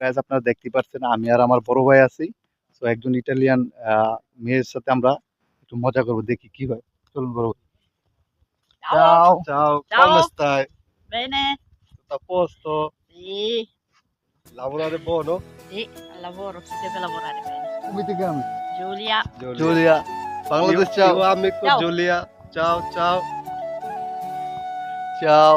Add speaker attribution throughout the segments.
Speaker 1: Guys আপনারা দেখতে পাচ্ছেন আমি আর আমার বড় ভাই আছি তো একজন ইটালিয়ান মেয়ের সাথে আমরা একটু মজা করবো দেখি কি হয় চলুন বড় ভাই
Speaker 2: Ciao,
Speaker 1: ciao
Speaker 2: Ciao.
Speaker 1: come stai
Speaker 2: bene?
Speaker 1: tutto a posto
Speaker 2: Sì,
Speaker 1: lavorare buono
Speaker 2: sì, al lavoro, si deve lavorare bene.
Speaker 1: come ti chiami
Speaker 2: Giulia,
Speaker 1: Giulia Bangladesh ciao
Speaker 3: Io amico
Speaker 2: Ciao.
Speaker 3: Giulia. Ciao, ciao.
Speaker 1: ciao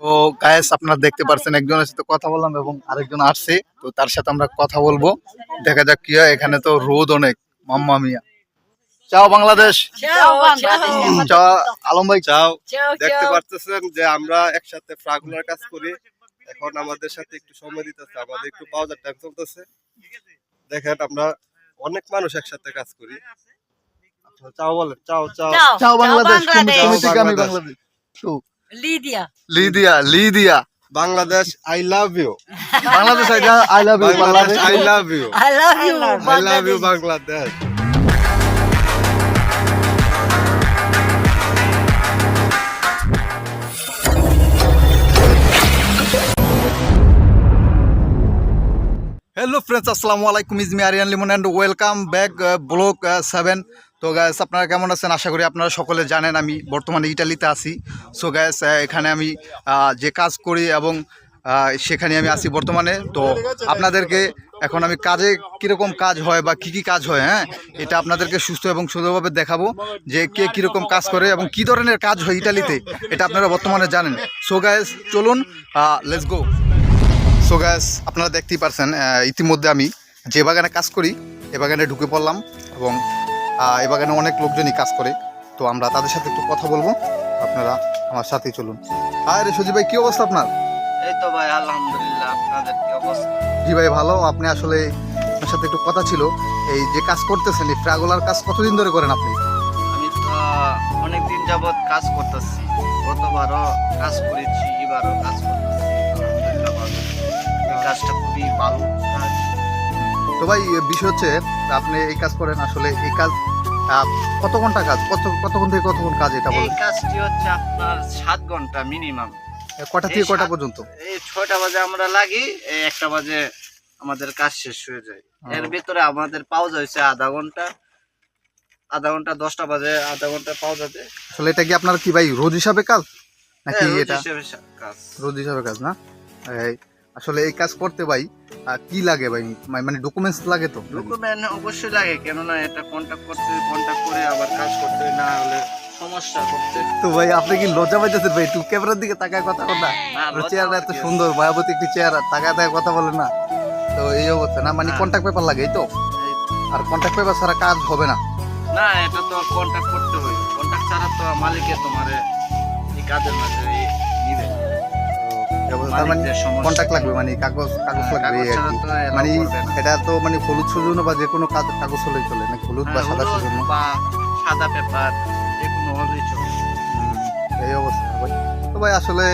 Speaker 1: তো guys আপনারা দেখতে পাচ্ছেন একজনের সাথে কথা বললাম এবং আরেকজন আসছে। তো তার সাথে আমরা কথা বলব। দেখা যাক কি হয়। এখানে তো রোদ অনেক। মাম্মা মিয়া। চাও বাংলাদেশ। চাও আলম ভাই।
Speaker 3: চাও। দেখতে পারতেছেন যে আমরা একসাথে ফ্রাগুলার কাজ করি। এখন আমাদের সাথে একটু সময় দিতেছে। আমাদের একটু পাওয়ার টাইম চলতেছে। দেখেন আমরা অনেক মানুষ একসাথে কাজ করি। চাও বলেন। চাও চাও।
Speaker 1: চাও। বাংলাদেশ।
Speaker 3: বাংলাদেশ।
Speaker 1: বাংলাদেশ তো
Speaker 2: Lydia.
Speaker 1: Lydia Lydia
Speaker 3: Bangladesh I love you
Speaker 1: Bangladesh I love you
Speaker 3: Bangladesh
Speaker 1: Bangladesh
Speaker 3: I love you
Speaker 2: I love you,
Speaker 3: I love you Bangladesh
Speaker 1: hello friends আসসালামু আলাইকুম it's me Ariyan Limon and welcome back vlog seven তো guys আপনারা কেমন আছেন? আশা করি আপনারা সকলে জানেন আমি বর্তমানে ইটালিতে আছি। সো গ্যাস এখানে আমি যে কাজ করি এবং সেখানে আমি আছি বর্তমানে। তো আপনাদেরকে এখন আমি কাজে কীরকম কাজ হয় বা কী কী কাজ হয় হ্যাঁ এটা আপনাদেরকে সুস্থ এবং সুন্দরভাবে দেখাবো যে কে কীরকম কাজ করে এবং কী ধরনের কাজ হয় ইটালিতে, এটা আপনারা বর্তমানে জানেন। সো গ্যাস চলুন লেটস গো সো গ্যাস আপনারা দেখতেই পারছেন ইতিমধ্যে আমি যে বাগানে কাজ করি, এ বাগানে ঢুকে পড়লাম এবং এ বাগানে অনেক লোকজনই কাজ করে। তো আমরা তাদের সাথে একটু কথা বলব। আপনারা আমার সাথেই চলুন। হ্যাঁ রে ভাই কী অবস্থা আপনার?
Speaker 4: এই তো ভাই আলহামদুলিল্লাহ আপনাদের কি অবস্থা?
Speaker 1: জি ভাই ভালো। আপনি আসলে আপনার সাথে একটু কথা ছিল। এই যে কাজ করতেছেন এই ফ্রাগোলার কাজ কতদিন ধরে করেন আপনি?
Speaker 4: আমি তো অনেকদিন যাবত কাজ করতেছি। গতবারও কাজ করেছি এবারও কাজ করতেছি। আলহামদুলিল্লাহ ভালো। এই কাজটা খুবই ভালো। কাজ
Speaker 1: তো ভাই বিষয় হচ্ছে আপনি এই কাজ করেন আসলে এই কাজ কত ঘণ্টা কাজ? কত কতক্ষণ থেকে কতক্ষণ কাজ এটা বলেন?
Speaker 4: এই কাজটি হচ্ছে আপনার সাত ঘণ্টা মিনিমাম
Speaker 1: কটা থেকে কটা পর্যন্ত?
Speaker 4: এই ছয়টা বাজে আমরা লাগি এই একটা বাজে আমাদের কাজ শেষ হয়ে যায়। এর। ভিতরে আমাদের পাউজ হয়েছে আধা ঘণ্টা। আধা ঘণ্টা দশটা বাজে আধা ঘণ্টা পাউজ আছে
Speaker 1: আসলে এটা কি আপনার কি ভাই রোজ হিসাবে কাজ? নাকি
Speaker 4: হ্যাঁ, রোজ
Speaker 1: এটা
Speaker 4: কাজ।
Speaker 1: রোজ হিসাবে কাজ না? আসলে এই কাজ করতে ভাই কি লাগে ভাই? মানে ডকুমেন্টস লাগে তো?
Speaker 4: ডকুমেন্ট অবশ্যই লাগে কেননা এটা কন্ট্যাক্ট করতে কন্ট্যাক্ট করে আবার কাজ করতে না হলে সমস্যা করতে।
Speaker 1: তো ভাই আপনি কি লজ্জা পাইতেছেন ভাই? একটু ক্যামেরার দিকে তাকায় কথা চেহারা এত সুন্দর মায়াবতী একটি চেহারা তাকায় তাকায় কথা বলে না। তো এই অবস্থা না? মানে
Speaker 4: হ্যাঁ।
Speaker 1: কন্ট্যাক্ট পেপার লাগে এই তো? আর কন্ট্যাক্ট পেপার ছাড়া কাজ হবে না।
Speaker 4: না এটা তো কন্ট্যাক্ট করতে হয় কন্ট্যাক্ট ছাড়া তো মালিকে তোমার এই কাজের মাঝে
Speaker 1: কন্ট্যাক্ট লাগবে মানে কাগজ কাগজ
Speaker 4: হ্যাঁ,
Speaker 1: লাগবে
Speaker 4: কাগজ allow
Speaker 1: মানে এটা তো মানে হলুদ সুজন্য বা যে কোনো কাজ কাগজ হলেই চলে নাকি হলুদ বা
Speaker 4: হ্যাঁ,
Speaker 1: সাদা সুজন্য?
Speaker 4: বা সাদা পেপার যে কোনো হলেই চলে।
Speaker 1: এই অবস্থা ভাই। তো ভাই আসলে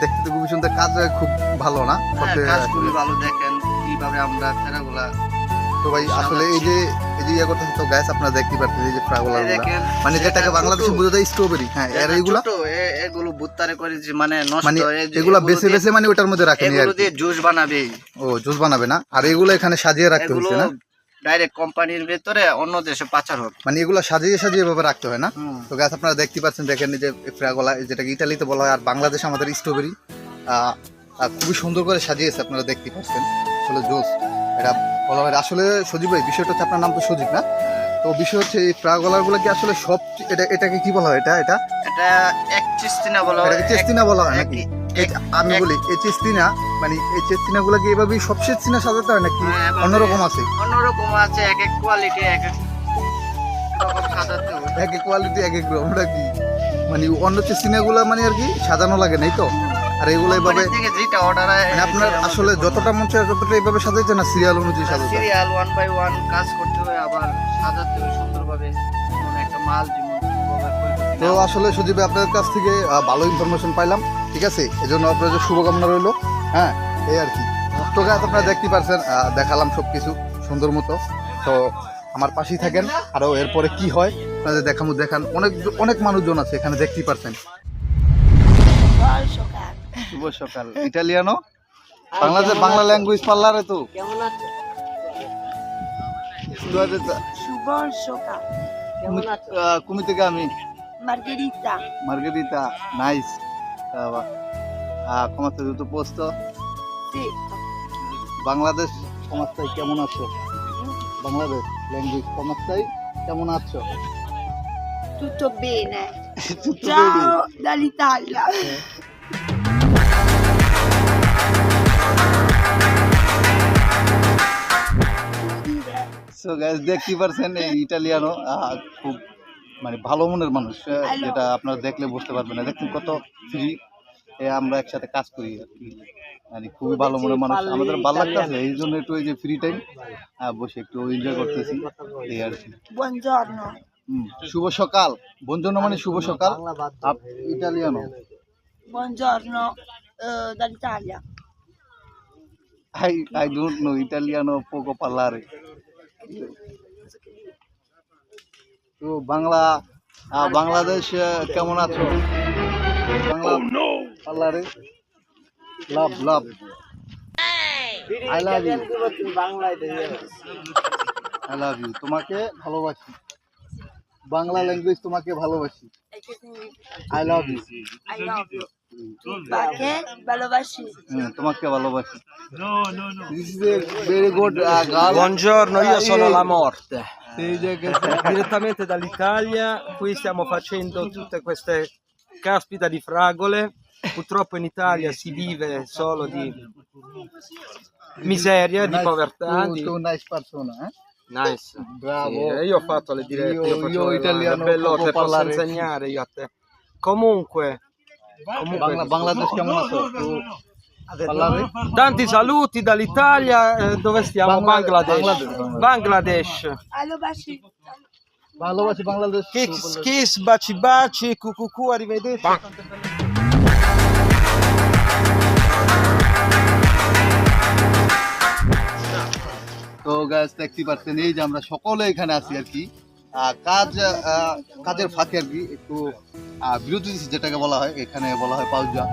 Speaker 1: দেখতে খুবই সুন্দর কাজ খুব ভালো না?
Speaker 4: হ্যাঁ, কাজ খুবই ভালো দেখেন কীভাবে আমরা ফেরাগুলা
Speaker 1: তো ভাই আসলে এই যে এই যে ইয়ে করতেছে তো গ্যাস আপনারা দেখতে পাচ্ছেন এই যে মানে যেটাকে বাংলাদেশে
Speaker 4: ছোট।
Speaker 1: বোঝা যায় স্ট্রবেরি হ্যাঁ এর এইগুলা?
Speaker 4: করে যে মানে নষ্ট
Speaker 1: মানে এগুলা বেছে বেছে মানে ওটার মধ্যে রাখেন
Speaker 4: এগুলো দিয়ে জুস বানাবে।
Speaker 1: ও জুস বানাবে না? আর এগুলো এখানে সাজিয়ে রাখতে হচ্ছে না?
Speaker 4: ডাইরেক্ট কোম্পানির ভেতরে অন্য দেশে পাচার হবে।
Speaker 1: মানে এগুলো সাজিয়ে সাজিয়ে এভাবে রাখতে হয় না?
Speaker 4: হুম।
Speaker 1: তো গ্যাস আপনারা দেখতে পাচ্ছেন দেখেন এই যে ফ্রাগোলা যেটাকে ইটালিতে বলা হয় আর বাংলাদেশে আমাদের স্ট্রবেরি খুবই সুন্দর করে সাজিয়েছে আপনারা দেখতে পাচ্ছেন। আসলে জোস। এটা বলা হয় আসলে সজীব ভাই বিষয়টা হচ্ছে আপনার নাম তো সজীব না? তো বিষয় হচ্ছে এই ফ্রাগোলারগুলো কি আসলে সব এটা এটাকে কি বলা হয়? এটা এটা?
Speaker 4: এটা এক চিস্তিনা বলা হয়।
Speaker 1: চেস্তিনা বলা হয় নাকি? আমি বলি এই চেস্তিনা মানে এই চেস্তিনা গুলো কি এভাবেই সব চেস্তিনা সাজাতে হয় নাকি
Speaker 4: হ্যাঁ,
Speaker 1: অন্যরকম আছে?
Speaker 4: অন্যরকম আছে এক এক কোয়ালিটি এক এক রকম সাজাতে হয়।
Speaker 1: এক এক কোয়ালিটি এক এক রকম ওটা কি? মানে অন্য চেস্তিনা গুলা আর কি সাজানো লাগে নাই তো? আর এগুলো এইভাবে
Speaker 4: কোম্পানি থেকে যেটা অর্ডার
Speaker 1: আপনার আসলে যতটা মন চায় ততটা এইভাবে সাজাইছে না সিরিয়াল অনুযায়ী সাজাইছে?
Speaker 4: সিরিয়াল ওয়ান বাই ওয়ান কাজ করতে হয় আবার। সাজাতে সুন্দরভাবে একটা মাল যেমন কোনোভাবে ক্ষয়ক্ষতি
Speaker 1: তো আসলে সুদীপ আপনাদের কাছ থেকে ভালো ইনফরমেশন পাইলাম ঠিক আছে? এই জন্য আপনাদের শুভকামনা রইল হ্যাঁ এই আর কি। তো গাছ আপনারা দেখতে পারছেন দেখালাম সব কিছু সুন্দর মতো। তো আমার পাশেই থাকেন আরও এরপরে কি হয় আপনাদের দেখামু দেখান। অনেক অনেক মানুষজন আছে এখানে দেখতেই পারছেন। শুভ সকাল। ইটালিয়ানো? বাংলাদেশ বাংলা ল্যাঙ্গুয়েজ পার্লারে তো।
Speaker 2: কেমন আছো?
Speaker 5: শুভ সকাল।
Speaker 1: কুমি থেকে আমি
Speaker 5: Margherita,
Speaker 1: মার্গেরিতা নাইস। কমাতে posto
Speaker 5: sì,
Speaker 1: বাংলাদেশ সমাজটাই কেমন আছো? বাংলাদেশ ল্যাঙ্গুয়েজ সমাজটাই কেমন আছো?
Speaker 5: tutto bene.
Speaker 1: Tutto
Speaker 5: Ciao dall'Italia.
Speaker 1: So guys দেখতে পারছেন এই ইটালিয়ানো খুব মানে ভালো মনের মানুষ যেটা আপনারা দেখলে বুঝতে পারবেন না। দেখুন কত ফ্রি আমরা একসাথে কাজ করি আর কি। মানে খুবই ভালো মনের মানুষ। আমাদের ভালো লাগতেছে এই জন্য একটু ওই যে ফ্রি টাইম বসে একটু এনজয় করতেছি এই আর কি. শুভ সকাল। বঞ্জন মানে শুভ সকাল। ইটালিয়ানো
Speaker 5: Buongiorno dall'Italia.
Speaker 1: I I don't know Italiano পোকো পার্লারে তো বাংলা বাংলাদেশ কেমন আছো? বাংলা পার্লারে? Love love. I love you I love you তোমাকে ভালোবাসি। বাংলা ল্যাঙ্গুয়েজ তোমাকে ভালোবাসি। I love you
Speaker 5: I love you. Perché ভালোবাসি
Speaker 1: হ্যাঁ, তোমাকে ভালোবাসি this is a very good girl
Speaker 6: Buongiorno, io sono la morte.
Speaker 1: সেই জায়গায়
Speaker 6: Direttamente dall'Italia, qui stiamo facendo tutte queste caspita di fragole. Purtroppo in Italia si vive solo di miseria, di povertà. Di...
Speaker 1: tu nice persona eh?
Speaker 6: Nice.
Speaker 1: Bravo.
Speaker 6: Sì, io ho fatto le dirette,
Speaker 1: Io-
Speaker 6: io, faccio
Speaker 1: io
Speaker 6: le-
Speaker 1: italiano
Speaker 6: le bellotte,
Speaker 1: poco
Speaker 6: posso
Speaker 1: parlare.
Speaker 6: insegnare io a te. Comunque, comunque
Speaker 1: Bangla Bangladesh কেমন আছো তো পার্লারে
Speaker 6: tanti saluti dall'Italia, eh, dove stiamo?
Speaker 1: Bangla-
Speaker 6: Bangladesh.
Speaker 1: Bangladesh.
Speaker 6: Bangladesh.
Speaker 5: ভালোবাসি
Speaker 1: ভালোবাসি Bangladesh
Speaker 6: Kiss, kiss, baci baci, cucucu, arrivederci.
Speaker 1: তো গাছ দেখতে পাচ্ছেন এই যে আমরা সকলে এখানে আছি আর কি কাজ কাজের ফাঁকে আর কি একটু বিরতি যেটাকে বলা হয়, এখানে বলা হয় পাউজা।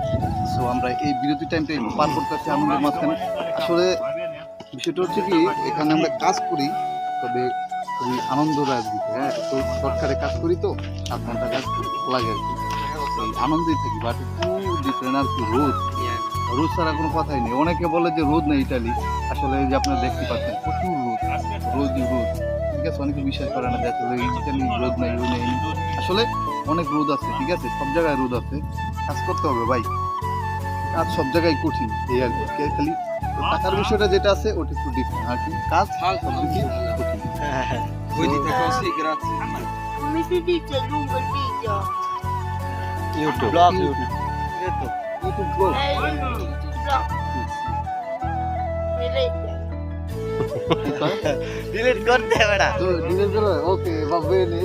Speaker 1: সো আমরা এই বিরতি টাইমটাই পার করতেছি আনন্দের মাঝখানে। আসলে, বিষয়টা হচ্ছে কি, এখানে আমরা কাজ করি, তবে খুবই আনন্দদায়ক দিকে হ্যাঁ? তো সরকারে কাজ করি তো, সাত ঘণ্টা কাজ লাগে আর কি। এই আনন্দেই থাকি বাট একটু ডিফারেন্ট আর কি, রোদ। রোদ ছাড়া কোনো কথাই নেই। অনেকে বলে যে রোদ নেই ইটালি। আসলে যে আপনারা দেখতে পাচ্ছেন, প্রচুর রোদ, রোদই রোদ। ঠিক আছে অনেকে বিশ্বাস করে না যে আসলে ইটালি রোদ নাই রোদ নেই আসলে অনেক রোদ আছে ঠিক আছে? সব জায়গায় রোদ আছে। কাজ করতে হবে ভাই। কাজ সব জায়গায় কঠিন এই আর কি। খালি টাকার বিষয়টা যেটা আছে ওটা একটু ডিফারেন্ট আর কি? কাজ সব দিকে কঠিন।
Speaker 5: dice lungo il video
Speaker 6: YouTube.
Speaker 4: YouTube. Vlog হবে না।
Speaker 1: তো ডিলেট করে okay va bene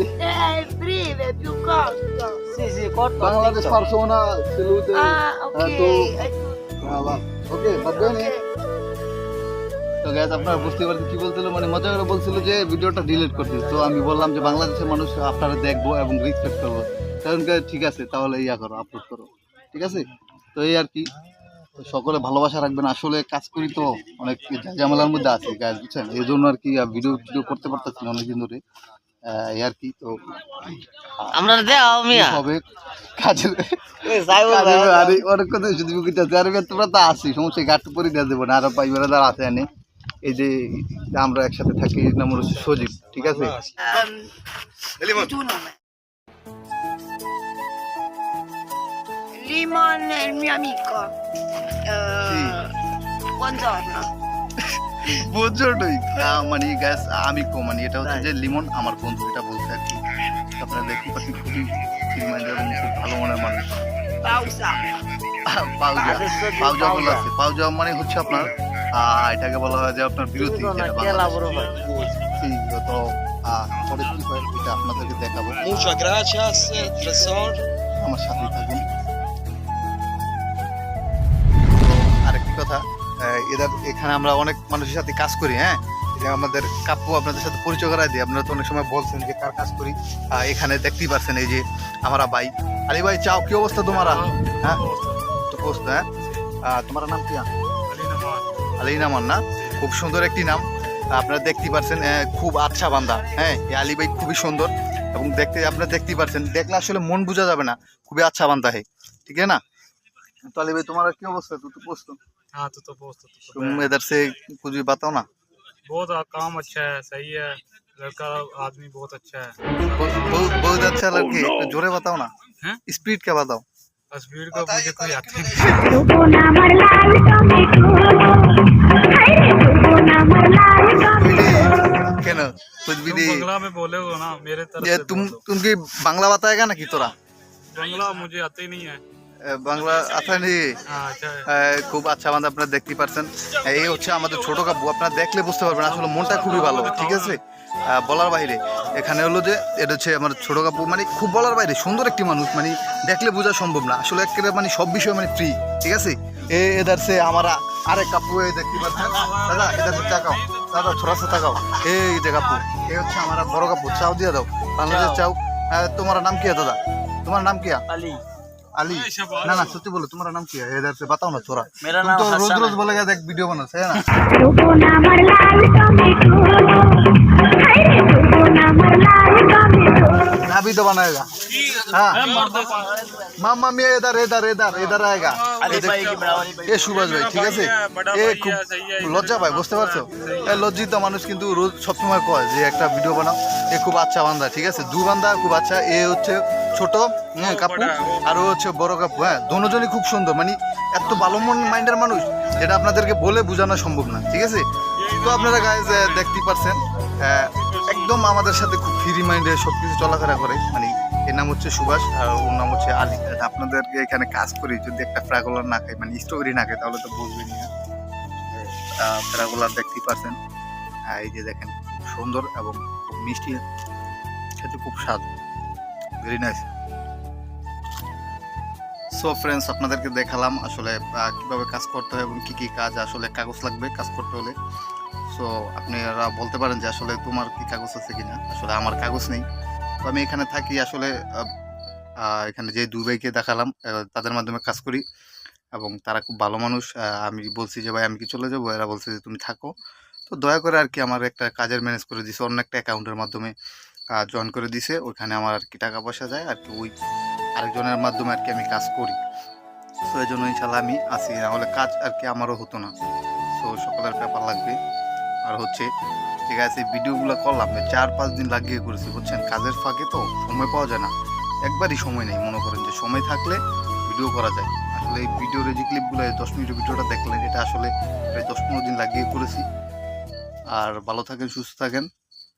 Speaker 5: è breve più corto
Speaker 4: সি সি কর
Speaker 1: বাংলাদেশ পারসোনা salute
Speaker 5: ah ok
Speaker 1: tu-
Speaker 5: è
Speaker 1: okay va bene তো। গ্যাস আপনারা বুঝতে পারছেন কি বলছিল? মানে মজা করে বলছিল যে ভিডিওটা ডিলিট করতে। তো আমি বললাম যে বাংলাদেশের মানুষ আপনারা দেখব এবং রিসপেক্ট করব। কারণ ঠিক আছে তাহলে ইয়া করো আপলোড করো। ঠিক আছে? তো এই আর কি। তো সকলে ভালোবাসা রাখবেন। আসলে কাজ করি তো অনেক ঝামেলার মধ্যে আছে গাছ বুঝছেন? এই জন্য আর কি ভিডিও ভিডিও করতে পারতেছি না অনেকদিন ধরে। এই আর কি তো
Speaker 4: আমরা দেও মিয়া
Speaker 1: হবে? আরে অনেক কথা শুধু বুকিতে আছে আরে তোমরা তো আসি সমস্যা গাট পরে দিয়ে দেবো না। আরও পাইবারা যারা আছে এনে এই যে আমরা একসাথে থাকি নাম সজীব ঠিক আছে?
Speaker 5: Limon è il mio amico. Eh, buongiorno.
Speaker 1: বুঝছোই মানে গ্যাস আমি কো মানে এটা হচ্ছে যে লিমন আমার বন্ধু এটা বলছে আর কি আপনারা দেখতে পাচ্ছেন খুবই ফিল্মাইন্ড এবং খুব ভালো মনের মানুষ
Speaker 5: pausa.
Speaker 1: পাউজা পাউজা বলা আছে পাউজা মানে হচ্ছে আপনার এটাকে বলা হয় যে আপনার বিরতি তো পরে কি হয় এটা আপনাদেরকে দেখাবো. আমার সাথেই থাকুন। এদের এখানে আমরা অনেক মানুষের সাথে কাজ করি হ্যাঁ? আমাদের কাপু আপনাদের সাথে পরিচয় করাই দিই আপনারা তো অনেক সময় বলছেন যে কার কাজ করি। এখানে দেখতেই পারছেন এই যে আমরা ভাই আলী ভাই চাও কি অবস্থা তোমার? হ্যাঁ? হ্যাঁ তো হ্যাঁ? তোমার নাম কি আলি নামান না? খুব সুন্দর একটি নাম। আপনারা দেখতেই পারছেন খুব আচ্ছা বান্ধা হ্যাঁ? এই আলী ভাই খুবই সুন্দর এবং দেখতে আপনারা দেখতেই পারছেন। দেখলে আসলে মন বোঝা যাবে না খুবই আচ্ছা বান্ধা হে ঠিক আছে না? তো আলী ভাই তোমার কি অবস্থা? তো তো
Speaker 7: हाँ तो तो बहुत तो, तो
Speaker 1: तुम इधर से कुछ भी बताओ ना।
Speaker 7: बहुत काम अच्छा है सही है। लड़का आदमी बहुत अच्छा है।
Speaker 1: बहुत बहुत अच्छा oh, लड़के तो जोरे बताओ ना। स्पीड क्या बताओ?
Speaker 7: स्पीड का मुझे कोई आते नहीं।
Speaker 1: कुछ भी नहीं।
Speaker 7: बंगला में बोले हो ना मेरे तरफ़
Speaker 1: तुम तुमकी बांग्ला बताएगा ना कि तोरा?
Speaker 7: बांग्ला मुझे आते ही नहीं है।
Speaker 1: বাংলা
Speaker 7: আসানি
Speaker 1: আচ্ছা। খুব আচ্ছা আমাদের আপনারা দেখতে পারছেন। এই হচ্ছে আমাদের ছোট কাব্য আপনারা দেখলে বুঝতে পারবেন আসলে মনটা খুবই ভালো ঠিক আছে? বলার বাইরে। এখানে হলো যে এটা হচ্ছে আমার ছোট কাপু মানে খুব বলার বাইরে সুন্দর একটি মানুষ মানে দেখলে বোঝা সম্ভব না। আসলে একেবারে মানে সব বিষয়ে মানে ফ্রি ঠিক আছে? এ এদার সে আমারা আরেক কাপু এ দেখতে পাচ্ছেন? দাদা এদার সে তাকাও দাদা ছোড়াছে তাকাও এই যে কাপু এ হচ্ছে আমার বড় কাপু চাও দিয়ে দাও। বাংলাদেশ চাও। তোমার নাম কি দাদা? তোমার নাম কি? আলী।
Speaker 2: আলী।
Speaker 1: না না সত্যি বলো তোমার নাম কি? হেদার সে বাতাও না তোরা তুমি তো
Speaker 2: রোজ
Speaker 1: রোজ
Speaker 2: বলে
Speaker 1: গেছে এক
Speaker 2: ভিডিও
Speaker 1: বানাস
Speaker 2: হ্যাঁ
Speaker 1: না देख वीडियो बना है ना अभी तो बनाएगा हाँ मामा मैं इधर इधर इधर इधर आएगा
Speaker 2: अली भाई की बराबर अली भाई
Speaker 1: এ সুভাষ ভাই ঠিক আছে এ খুব লজ্জা পায় বুঝতে পারছো এ লজ্জিত মানুষ কিন্তু রোজ সবসময় কয় যে একটা ভিডিও বানাও এ খুব আচ্ছা বান্দা ঠিক আছে দু বান্দা খুব আচ্ছা এ হচ্ছে ছোট হ্যাঁ, কাপু আর ও হচ্ছে বড় কাপু হ্যাঁ দুজনই খুব সুন্দর মানে এত ভালো মন মাইন্ডের মানুষ যেটা আপনাদেরকে বলে বোঝানো সম্ভব না ঠিক আছে তো আপনারা গাইজ দেখতেই পারছেন আহ, একদম আমাদের সাথে খুব ফ্রি মাইন্ডে সব কিছু চলাফেরা করে। মানে এর নাম হচ্ছে সুভাষ আর ওর নাম হচ্ছে আলী। আপনাদেরকে এখানে কাজ করি যদি একটা ফ্রাগোলার না খাই মানে স্ট্রবেরি না খাই তাহলে তো বুঝবেনি না। ফ্রাগোলার দেখতেই পারছেন আহ, এই যে দেখেন খুব সুন্দর এবং খুব মিষ্টি। খেতে খুব স্বাদ। ভেরি নাইস সো ফ্রেন্ডস আপনাদেরকে দেখালাম আসলে কীভাবে কাজ করতে হয় এবং কি কি কাজ আসলে কাগজ লাগবে কাজ করতে হলে। সো আপনারা বলতে পারেন যে আসলে তোমার কি কাগজ আছে কিনা? আসলে আমার কাগজ নেই। তো আমি এখানে থাকি আসলে এখানে যে দুই ভাইকে দেখালাম তাদের মাধ্যমে কাজ করি এবং তারা খুব ভালো মানুষ। আমি বলছি যে, ভাই, আমি কি চলে যাব? এরা বলছে যে, তুমি থাকো। তো দয়া করে আর কি আমার একটা কাজের ম্যানেজ করে দিছে, অন্য একটা অ্যাকাউন্টের মাধ্যমে জয়েন করে দিছে। ওইখানে আমার আর কি টাকা পয়সা যায়, আর কি ওই আরেকজনের মাধ্যমে আর কি আমি কাজ করি। সো এই জন্য ইনশাল্লাহ আমি আসি নাহলে কাজ আর কি আমারও হতো না। সো সকলের পেপার লাগবে। আর হচ্ছে, ঠিক আছে, ভিডিওগুলো করলাম চার পাঁচ দিন লাগিয়ে করেছি, বুঝছেন? কাজের ফাঁকে তো সময় পাওয়া যায় না। একবারই সময় নেই, মনে করেন যে সময় থাকলে ভিডিও করা যায়। আসলে এই ভিডিওর যে ক্লিপগুলো দশ মিনিটের ভিডিওটা দেখলেন, এটা আসলে প্রায় দশ পনেরো দিন লাগিয়ে করেছি। আর ভালো থাকেন, সুস্থ থাকেন,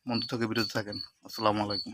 Speaker 1: মন্দ থেকে বিরত থাকেন। আসসালামু আলাইকুম।